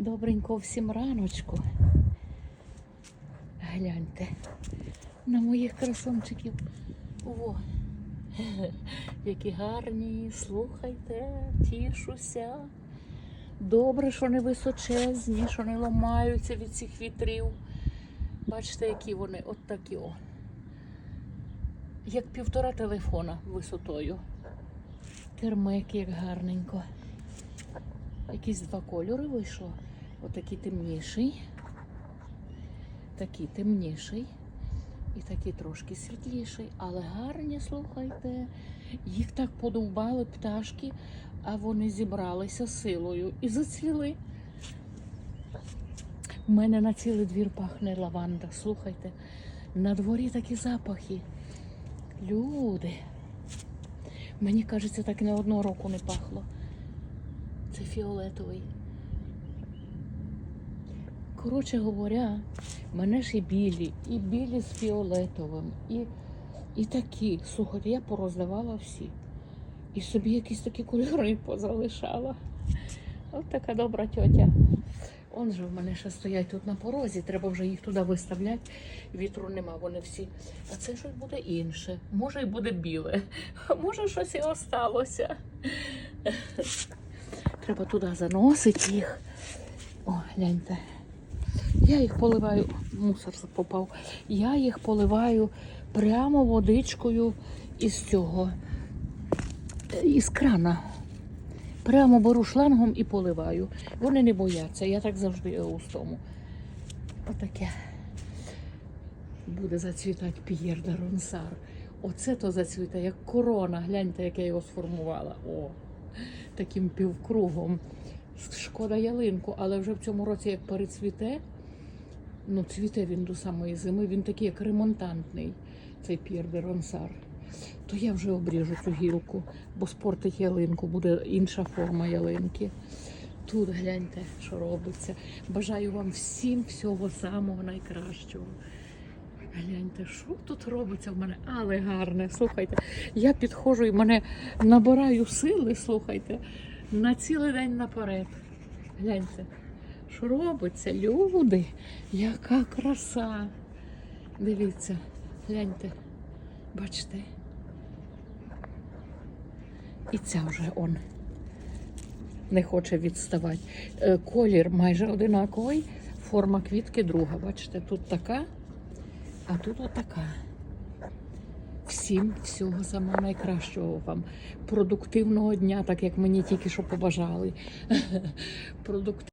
Добренько всім раночку. Гляньте на моїх красунчиків. О, які гарні, слухайте, тішуся. Добре, що не височезні, що не ламаються від цих вітрів. Бачите, які вони от такі о. Як півтора телефона висотою. Кермик як гарненько. Якісь два кольори вийшло. Отакий темніший, такий темніший і такий трошки світліший. Але гарні, слухайте. Їх так подовбали пташки, а вони зібралися силою і зацвіли. У мене на цілий двір пахне лаванда. Слухайте, на дворі такі запахи. Люди. Мені кажеться, так не одного року не пахло. Це фіолетовий. Коротше говоря, мене ж і білі, і білі з фіолетовим, і, і такі. Слухайте, я пороздавала всі. І собі якісь такі кольори позалишала. От така добра тьотя. Он же в мене ще стоять тут на порозі, треба вже їх туди виставляти. Вітру нема, вони всі. А це щось буде інше. Може і буде біле, а може щось і осталося. Треба туди заносити їх. О, гляньте. Я їх поливаю, мусор попав. Я їх поливаю прямо водичкою із цього, е, із крана. Прямо беру шлангом і поливаю. Вони не бояться, я так завжди густому. Отаке. Буде зацвітати П'єр де Ронсар. Оце то зацвіте, як корона. Гляньте, як я його сформувала. О, таким півкругом. Шкода ялинку, але вже в цьому році, як перецвіте, ну цвіте він до самої зими, він такий, як ремонтантний, цей П'єр де Ронсар. То я вже обріжу цю гілку, бо спортить ялинку, буде інша форма ялинки. Тут гляньте, що робиться. Бажаю вам всім всього самого найкращого. Гляньте, що тут робиться в мене, але гарне. Слухайте, я підходжу і мене набираю сили, слухайте, на цілий день наперед. Гляньте, що робиться, люди, яка краса. Дивіться, гляньте, бачите. І ця вже он не хоче відставати. Е, Колір майже одинаковий, форма квітки друга. Бачите, тут така, а тут отака. Всім всього самого найкращого вам. Продуктивного дня, так як мені тільки що побажали.